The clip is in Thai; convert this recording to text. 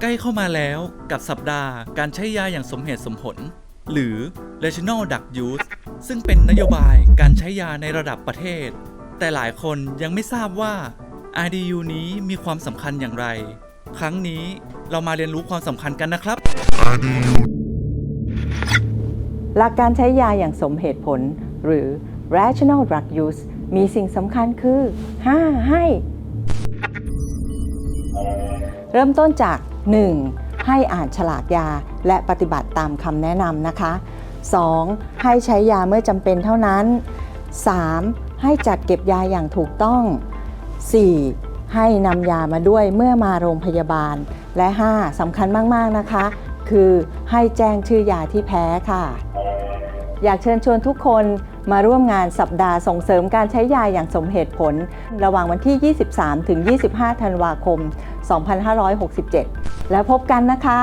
ใกล้เข้ามาแล้วกับสัปดาห์การใช้ยาอย่างสมเหตุสมผล หรือ Regional Drug Use ซึ่งเป็นนโยบายการใช้ยาในระดับประเทศ แต่หลายคนยังไม่ทราบว่า RDU นี้มีความสำคัญอย่างไร ครั้งนี้เรามาเรียนรู้ความสำคัญกันนะครับหลักการใช้ยาอย่างสมเหตุผล หรือ rational drug use มีสิ่งสำคัญคือ 5 ให้ เริ่มต้นจาก 1. ให้อ่านฉลากยาและปฏิบัติตามคำแนะนำนะคะ 2. ให้ใช้ยาเมื่อจำเป็นเท่านั้น 3. ให้จัดเก็บยาอย่างถูกต้อง 4. ให้นำยามาด้วยเมื่อมาโรงพยาบาล และ 5. สำคัญมาก ๆ นะคะ คือให้แจ้งชื่อยาที่แพ้ค่ะ อยากเชิญชวนทุกคนมาร่วมงานสัปดาห์ส่งเสริมการใช้ยาอย่างสมเหตุผล ระหว่างวันที่ 23 ถึง 25 ธันวาคม 2567 แล้วพบกันนะคะ